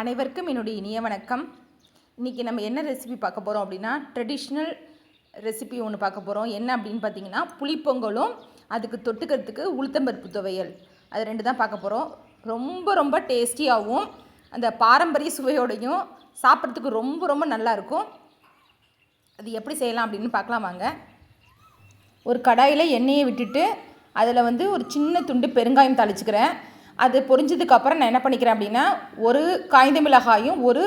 அனைவருக்கும் என்னுடைய இனிய வணக்கம். இன்றைக்கி நம்ம என்ன ரெசிபி பார்க்க போகிறோம் அப்படின்னா ட்ரெடிஷ்னல் ரெசிபி ஒன்று பார்க்க போகிறோம் என்ன அப்படின்னு பார்த்தீங்கன்னா புளிப்பொங்கலும் அதுக்கு தொட்டுக்கிறதுக்கு உளுத்தம்பருப்பு துவையல். அது ரெண்டு தான் பார்க்க போகிறோம் ரொம்ப ரொம்ப டேஸ்டியாகவும் அந்த பாரம்பரிய சுவையோடையும் சாப்பிட்றதுக்கு ரொம்ப ரொம்ப நல்லாயிருக்கும் அது எப்படி செய்யலாம் அப்படின்னு பார்க்கலாம் வாங்க. ஒரு கடாயில் எண்ணெயை விட்டுட்டு அதில் வந்து ஒரு சின்ன துண்டு பெருங்காயம் தாளிச்சுக்கிறேன். அது பொரிஞ்சதுக்கப்புறம் நான் என்ன பண்ணிக்கிறேன் அப்படின்னா ஒரு காய்ந்த மிளகாயும் ஒரு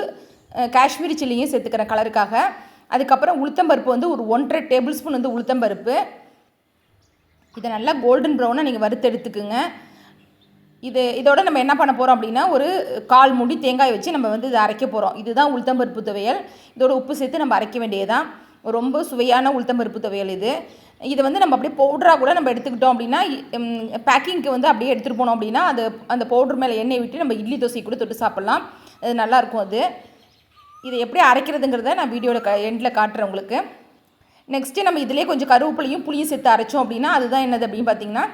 காஷ்மீரி சில்லியும் சேர்த்துக்கிறேன் கலருக்காக. அதுக்கப்புறம் உளுத்தம்பருப்பு வந்து ஒரு ஒன்றரை டேபிள் ஸ்பூன் வந்து உளுத்தம்பருப்பு இதை நல்லா கோல்டன் ப்ரௌனாக நீங்கள் வறுத்து எடுத்துக்குங்க. இது இதோட நம்ம என்ன பண்ண போகிறோம் அப்படின்னா ஒரு கால் மூடி தேங்காய் வச்சு நம்ம வந்து இதை அரைக்க போகிறோம் இதுதான் உளுத்தம்பருப்பு துவையல். இதோட உப்பு சேர்த்து நம்ம அரைக்க வேண்டியதுதான். ரொம்ப சுவையான உளுத்தம்பருப்பு துவையல் இது. இதை வந்து நம்ம அப்படியே பவுடராக கூட நம்ம எடுத்துக்கிட்டோம் அப்படின்னா பேக்கிங்க்கு வந்து அப்படியே எடுத்துகிட்டு போனோம் அப்படின்னா அது அந்த பவுடர் மேலே எண்ணெய் விட்டு நம்ம இட்லி தோசை கூட தொட்டு சாப்பிட்லாம். அது நல்லாயிருக்கும் அது. இதை எப்படி அரைக்கிறதுங்கிறத நான் வீடியோவில் க எண்டில் காட்டுறேன் உங்களுக்கு. நெக்ஸ்ட்டு நம்ம இதிலே கொஞ்சம் கருவேப்பிலையும் புளியும் சேர்த்து அரைச்சோம் அப்படின்னா அதுதான் என்னது அப்படின்னு பார்த்தீங்கன்னா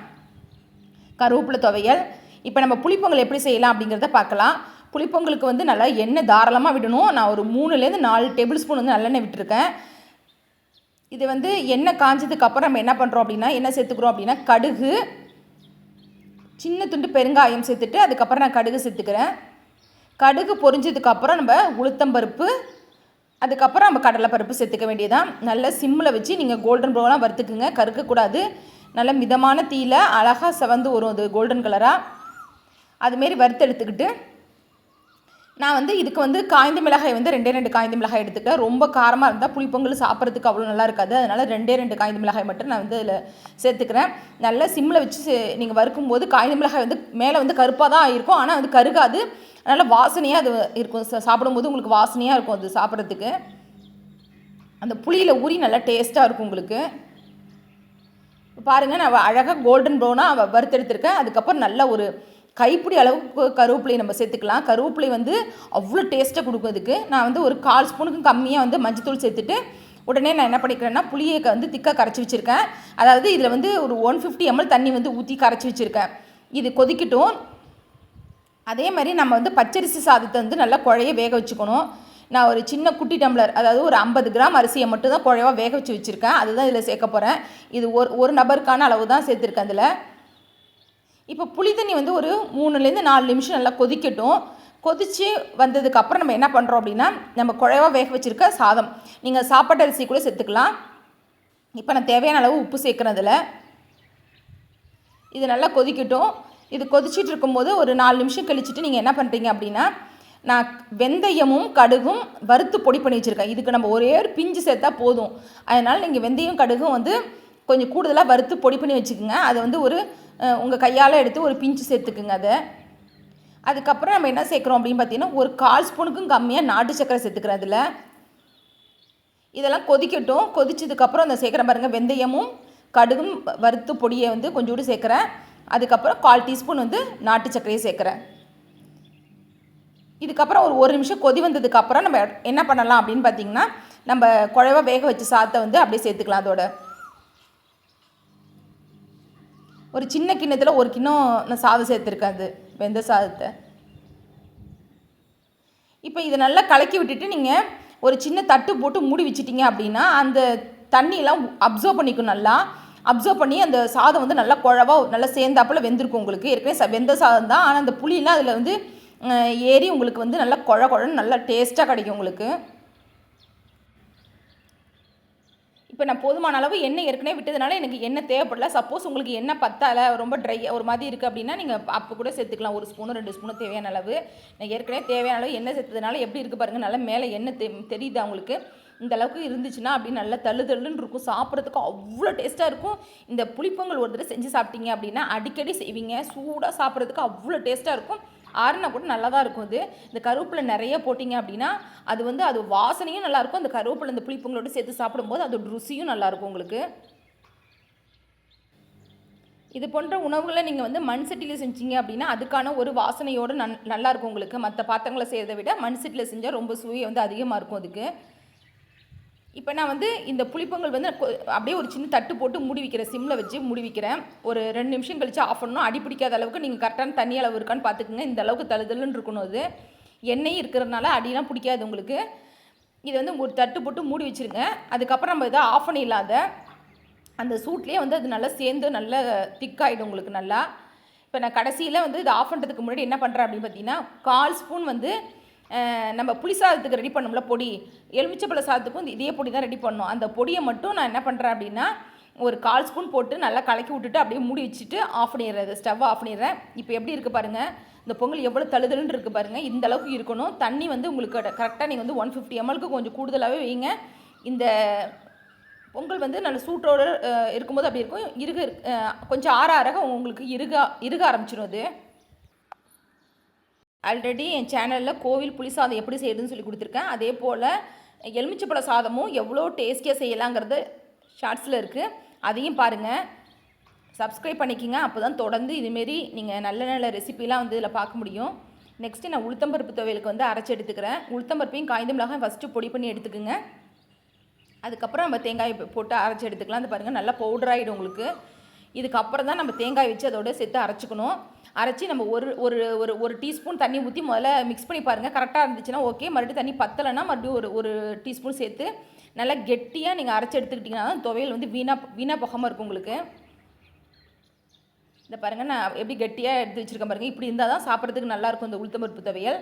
கருவேப்பிலை துவையல். இப்போ நம்ம புளிப்பொங்கல் எப்படி செய்யலாம் அப்படிங்கிறத பார்க்கலாம். புளிப்பொங்கலுக்கு வந்து நல்லா எண்ணெய் தாராளமாக விடணும். நான் ஒரு மூணுலேருந்து நாலு டேபிள் ஸ்பூன் வந்து நல்லெண்ணெய் விட்டுருக்கேன். இது வந்து எண்ணெய் காஞ்சதுக்கு அப்புறம் நம்ம என்ன பண்ணுறோம் அப்படின்னா என்ன சேர்த்துக்கிறோம் அப்படின்னா கடுகு சின்ன துண்டு பெருங்காயம் சேர்த்துட்டு அதுக்கப்புறம் நான் கடுகு சேர்த்துக்கிறேன். கடுகு பொரிஞ்சதுக்கப்புறம் நம்ம உளுத்தம்பருப்பு அதுக்கப்புறம் நம்ம கடலைப்பருப்பு சேர்த்துக்க வேண்டியதான் நல்ல சிம்மில் வச்சு நீங்கள் கோல்டன் ப்ரௌனாக வறுத்துக்குங்க கருக்கக்கூடாது நல்ல மிதமான தீயில் அழகாக செவந்து வரும் அது கோல்டன் கலராக அதுமாரி வறுத்து எடுத்துக்கிட்டு நான் வந்து இதுக்கு வந்து காய்ந்த மிளகாய் வந்து ரெண்டே ரெண்டு காய்ந்த மிளகாய் எடுத்துக்கிட்டேன் ரொம்ப காரமாக இருந்தால் புளிப்பொங்கல் சாப்பிட்றதுக்கு அவ்வளோ நல்லா இருக்காது. அதனால் ரெண்டே ரெண்டு காய்ந்த மிளகாய் மட்டும் நான் வந்து இதில் சேர்த்துக்கிறேன். நல்லா சிம்மில் வச்சு நீங்கள் வறுக்கும்போது காய்ந்த மிளகாய் வந்து மேலே வந்து கருப்பாக தான் இருக்கும். ஆனால் வந்து கருகாது. அதனால் வாசனையாக அது இருக்கும். சாப்பிடும்போது உங்களுக்கு வாசனையாக இருக்கும் அது சாப்பிட்றதுக்கு. அந்த புளியில் ஊறி நல்லா டேஸ்ட்டாக இருக்கும் உங்களுக்கு. பாருங்கள் நான் அழகாக கோல்டன் ப்ரௌனாக வறுத்தெடுத்திருக்கேன். அதுக்கப்புறம் நல்ல ஒரு கைப்பிடி அளவுக்கு கருவேப்பிலை நம்ம சேர்த்துக்கலாம். கருவேப்பிலை வந்து அவ்வளோ டேஸ்ட்டை கொடுக்குறதுக்கு நான் வந்து ஒரு கால் ஸ்பூனுக்கும் கம்மியாக வந்து மஞ்சத்தூள் சேர்த்துட்டு உடனே நான் என்ன பண்ணிக்கிறேன்னா புளியை வந்து திக்காக கரைச்சி வச்சுருக்கேன். அதாவது இதில் வந்து ஒரு ஒன் ஃபிஃப்டி எம்எல் தண்ணி வந்து ஊற்றி கரைச்சி வச்சுருக்கேன். இது கொதிக்கட்டும். அதே மாதிரி நம்ம வந்து பச்சரிசி சாதத்தை வந்து நல்லா குழைய வேக வச்சுக்கணும். நான் ஒரு சின்ன குட்டி டம்ளர் அதாவது ஒரு ஐம்பது கிராம் அரிசியை மட்டும் தான் குழைவாக வேக வச்சு வச்சுருக்கேன். அதுதான் இதில் சேர்க்க போகிறேன் இது ஒரு ஒரு நபருக்கான அளவு தான் சேர்த்துருக்கேன் அதில் இப்போ புளி தண்ணி வந்து ஒரு மூணுலேருந்து நாலு நிமிஷம் நல்லா கொதிக்கட்டும். கொதித்து வந்ததுக்கப்புறம் நம்ம என்ன பண்ணுறோம் அப்படின்னா நம்ம குழைவா வேக வச்சுருக்க சாதம். நீங்கள் சாப்பாட்டு அரிசி கூட சேர்த்துக்கலாம். இப்போ நான் தேவையான அளவு உப்பு சேர்க்குறதில் இது நல்லா கொதிக்கட்டும். இது கொதிச்சிட்டு இருக்கும்போது ஒரு நாலு நிமிஷம் கழிச்சிட்டு நீங்கள் என்ன பண்ணுறீங்க அப்படின்னா நான் வெந்தயமும் கடுகும் வறுத்து பொடி பண்ணி வச்சுருக்கேன். இதுக்கு நம்ம ஒரே ஒரு பிஞ்சு சேர்த்தா போதும். அதனால் நீங்கள் வெந்தயம் கடுகும் வந்து கொஞ்சம் கூடுதலாக வறுத்து பொடி பண்ணி வச்சுக்கோங்க. அதை வந்து ஒரு உங்கள் கையால் எடுத்து ஒரு பிஞ்சு சேர்த்துக்குங்க அதை. அதுக்கப்புறம் நம்ம என்ன சேர்க்குறோம் அப்படின்னு பார்த்தீங்கன்னா ஒரு கால் ஸ்பூனுக்கும் கம்மியாக நாட்டு சக்கரை சேர்த்துக்கிறேன் அதில். இதெல்லாம் கொதிக்கட்டும். கொதிச்சதுக்கப்புறம் அந்த சேர்க்குறேன் பாருங்கள் வெந்தயமும் கடுகும் வறுத்து பொடியை வந்து கொஞ்சோடு சேர்க்குறேன். அதுக்கப்புறம் கால் டீஸ்பூன் வந்து நாட்டு சர்க்கரையை சேர்க்குறேன். இதுக்கப்புறம் ஒரு ஒரு நிமிஷம் கொதி வந்ததுக்கப்புறம் நம்ம என்ன பண்ணலாம் அப்படின்னு பார்த்தீங்கன்னா நம்ம குழவா வேக வச்சு சாதத்தை வந்து அப்படியே சேர்த்துக்கலாம் அதோட. ஒரு சின்ன கிண்ணத்தில் ஒரு கிண்ணம் நான் சாதம் சேர்த்துருக்கேன் அது வெந்த சாதத்தை. இப்போ இதை நல்லா கலக்கி விட்டுட்டு நீங்கள் ஒரு சின்ன தட்டு போட்டு மூடி வச்சிட்டிங்க அப்படின்னா அந்த தண்ணியெலாம் அப்சர்வ் பண்ணிக்கும் நல்லா. அப்சர்வ் பண்ணி அந்த சாதம் வந்து நல்லா குழவா நல்லா சேர்ந்தாப்பில் வெந்திருக்கும் உங்களுக்கு. ஏற்கனவே ச வெந்த சாதம் தான். ஆனால் அந்த புளியெலாம் அதில் வந்து ஏறி உங்களுக்கு வந்து நல்லா குழ குழன்னு நல்லா டேஸ்ட்டாக கிடைக்கும் உங்களுக்கு. இப்போ நான் போதுமான அளவு எண்ணெய் ஏற்கனவே விட்டதுனால எனக்கு எண்ணெய் தேவைப்படல. சப்போஸ் உங்களுக்கு எண்ணெய் பத்தால ரொம்ப ட்ரை ஒரு மாதிரி இருக்குது அப்படின்னா நீங்கள் அப்போ கூட சேர்த்துக்கலாம். ஒரு ஸ்பூனு ரெண்டு ஸ்பூனு தேவையான அளவு. நான் ஏற்கனவே தேவையான அளவு எண்ணெய் சேர்த்ததுனால எப்படி இருக்குது பாருங்கள் நல்லா மேலே எண்ணெய் தெ தெரியுது அவங்களுக்கு இந்த அளவுக்கு இருந்துச்சுன்னா அப்படி நல்லா தள்ளு தள்ளுன்னு இருக்கும். சாப்பிட்றதுக்கு அவ்வளோ டேஸ்ட்டாக இருக்கும். இந்த புளிப்பொங்கல் ஒரு தடவை செஞ்சு சாப்பிட்டீங்க அப்படின்னா அடிக்கடி செய்வீங்க. சூடாக சாப்பிட்றதுக்கு அவ்வளோ டேஸ்ட்டாக இருக்கும். ஆறுனா கூட நல்லா தான் இருக்கும் அது. இந்த கருவேப்பிலை நிறைய போட்டிங்க அப்படின்னா அது வந்து அது வாசனையும் நல்லாயிருக்கும் அந்த கருவேப்பிலை இந்த புளிப்பொங்கலோடு சேர்த்து சாப்பிடும்போது அதோட ருசியும் நல்லாயிருக்கும் உங்களுக்கு. இது போன்ற உணவுகளை நீங்கள் வந்து மண் சட்டியில் செஞ்சீங்க அப்படின்னா அதுக்கான ஒரு வாசனையோடு நன் நல்லாயிருக்கும் உங்களுக்கு. மற்ற பாத்திரங்களை செய்கிறத விட மண் சட்டியில் செஞ்சால் ரொம்ப சுவை வந்து அதிகமாக இருக்கும் அதுக்கு. இப்போ நான் வந்து இந்த புளிப்பொங்கல் வந்து அப்படியே ஒரு சின்ன தட்டு போட்டு மூடி வைக்கிறேன் சிம்மில் வச்சு மூடி வைக்கிறேன். ஒரு ரெண்டு நிமிஷம் கழிச்சு ஆஃப் பண்ணணும். அடி பிடிக்காத அளவுக்கு நீங்கள் கரெக்டான தண்ணி அளவு இருக்கான்னு பார்த்துக்குங்க இந்த அளவுக்கு தழுதலுன்னு இருக்கணும் அது. எண்ணெயும் இருக்கிறதுனால அடியெலாம் பிடிக்காது உங்களுக்கு. இது வந்து ஒரு தட்டு போட்டு மூடி வச்சுருங்க. அதுக்கப்புறம் நம்ம இதை ஆஃப் பண்ணிடலாத. அந்த சூட்லேயே வந்து அது நல்லா சேர்ந்து நல்லா திக்காயிடும் உங்களுக்கு நல்லா. இப்போ நான் கடைசியில் வந்து இது ஆஃப் பண்ணுறதுக்கு முன்னாடி என்ன பண்ணுறேன் அப்படின்னு பார்த்தீங்கன்னா கால் ஸ்பூன் வந்து நம்ம புளி சாதத்துக்கு ரெடி பண்ணோம்ல பொடி. எலுமிச்சப்பழ சாதத்துக்கும் இந்த இதே பொடி தான் ரெடி பண்ணோம். அந்த பொடியை மட்டும் நான் என்ன பண்ணுறேன் அப்படின்னா ஒரு கால் ஸ்பூன் போட்டு நல்லா கலக்கி விட்டுட்டு அப்படியே மூடி வச்சுட்டு ஆஃப் பண்ணிடுறது ஸ்டவ் ஆஃப் பண்ணிடுறேன். இப்போ எப்படி இருக்குது பாருங்கள் இந்த பொங்கல் எவ்வளோ தழுதலுன்னு இருக்குது பாருங்கள் இந்த அளவுக்கு இருக்கணும். தண்ணி வந்து உங்களுக்கு கரெக்டாக நீங்கள் வந்து ஒன் ஃபிஃப்டி எம்எல்க்கு கொஞ்சம் கூடுதலாகவே வைங்க. இந்த பொங்கல் வந்து நல்ல சூட்டோடு இருக்கும்போது அப்படி இருக்கும். இருக கொஞ்சம் ஆற ஆற உங்களுக்கு இருக இருக ஆரம்பிச்சிடும் அது. ஆல்ரெடி என் சேனலில் கோவில் புளி சாதம் எப்படி செய்யுதுன்னு சொல்லி கொடுத்துருக்கேன். அதே போல் எலுமிச்சப்பழ சாதமும் எவ்வளோ டேஸ்டியாக செய்யலாங்கிறது ஷார்ட்ஸில் இருக்குது அதையும் பாருங்கள் சப்ஸ்கிரைப் பண்ணிக்கிங்க. அப்போ தான் தொடர்ந்து இதுமாரி நீங்கள் நல்ல நல்ல ரெசிபிலாம் வந்து இதில் பார்க்க முடியும். நெக்ஸ்ட்டு நான் உளுத்தம்பருப்பு துவையலுக்கு வந்து அரைச்சி எடுத்துக்கிறேன். உளுத்தம்பருப்பையும் காய்ந்த மிளகாயும் ஃபஸ்ட்டு பொடி பண்ணி எடுத்துக்கோங்க. அதுக்கப்புறம் நம்ம தேங்காய் போட்டு அரைச்சி எடுத்துக்கலாம். அது பாருங்கள் நல்லா பவுடர் ஆகிடும் உங்களுக்கு. இதுக்கப்புறம் தான் நம்ம தேங்காய் வச்சு அதோட சேர்த்து அரைச்சிக்கணும். அரைச்சி நம்ம ஒரு ஒரு ஒரு ஒரு டீஸ்பூன் தண்ணி ஊற்றி முதல்ல மிக்ஸ் பண்ணி பாருங்கள் கரெக்டாக இருந்துச்சுன்னா ஓகே மறுபடியும் தண்ணி பத்தலைன்னா மறுபடியும் ஒரு ஒரு டீஸ்பூன் சேர்த்து நல்லா கெட்டியாக நீங்கள் அரைச்சி எடுத்துக்கிட்டிங்கன்னா தான் துவையல் வந்து வீணாக வீணாக போகாமல் இருக்கும் உங்களுக்கு. இந்த பாருங்கள் நான் எப்படி கெட்டியாக எடுத்து வச்சுருக்கேன் பாருங்கள் இப்படி இருந்தால் தான் சாப்பிட்றதுக்கு நல்லாயிருக்கும் இந்த உளுத்தம்பருப்பு துவையல்.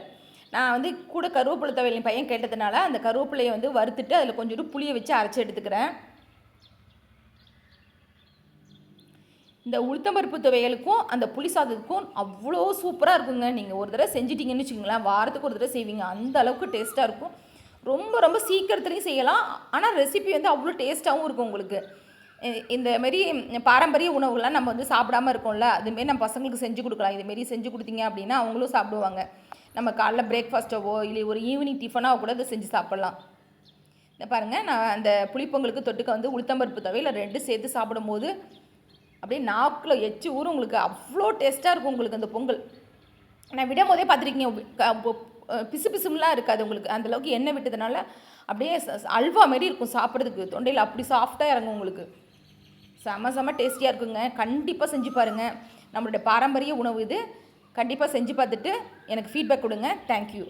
நான் வந்து கூட கருவேப்பிலை துவையல் பையன் கேட்டதுனால அந்த கருவேப்பிலையை வந்து வறுத்துட்டு அதில் கொஞ்சோண்டு புளியை வச்சு அரைச்சி எடுத்துக்கிறேன். இந்த உளுத்தம்பருப்பு துவையலுக்கும் அந்த புளி சாதத்துக்கும் அவ்வளோ சூப்பராக இருக்குங்க. நீங்கள் ஒரு தடவை செஞ்சிட்டிங்கன்னு வச்சுக்கோங்களேன் வாரத்துக்கு ஒரு தடவை செய்வீங்க. அந்த அளவுக்கு டேஸ்ட்டாக இருக்கும். ரொம்ப ரொம்ப சீக்கிரத்துலையும் செய்யலாம். ஆனால் ரெசிபி வந்து அவ்வளோ டேஸ்ட்டாகவும் இருக்கும் உங்களுக்கு. இந்த மாரி பாரம்பரிய உணவுகள்லாம் நம்ம வந்து சாப்பிடாம இருக்கோம்ல அதுமாரி நம்ம பசங்களுக்கு செஞ்சு கொடுக்கலாம். இதுமாரி செஞ்சு கொடுத்தீங்க அப்படின்னா அவங்களும் சாப்பிடுவாங்க. நம்ம காலைல பிரேக்ஃபாஸ்ட்டவோ இல்லை ஒரு ஈவினிங் டிஃபனாக கூட இதை செஞ்சு சாப்பிட்லாம். இந்த பாருங்கள் நான் அந்த புளிப்பொங்கலுக்கு தொட்டுக்க வந்து உளுத்தம்பருப்பு துவையில் ரெண்டு சேர்த்து சாப்பிடும்போது அப்படியே நாக்கில் எச்சு ஊறும் உங்களுக்கு. அவ்வளோ டேஸ்ட்டாக இருக்கும் உங்களுக்கு அந்த பொங்கல். நான் விடும் போதே பார்த்துருக்கீங்க பிசு பிசுமெலாம் இருக்காது உங்களுக்கு. அந்த அளவுக்கு எண்ணெய் விட்டதுனால அப்படியே அல்வா மாரி இருக்கும் சாப்பிட்றதுக்கு. தொண்டையில் அப்படி சாஃப்டாக இறங்கும் உங்களுக்கு. செம செம டேஸ்டியாக இருக்குங்க. கண்டிப்பாக செஞ்சு பாருங்கள் நம்மளுடைய பாரம்பரிய உணவு இது. கண்டிப்பாக செஞ்சு பார்த்துட்டு எனக்கு ஃபீட்பேக் கொடுங்க. தேங்க்யூ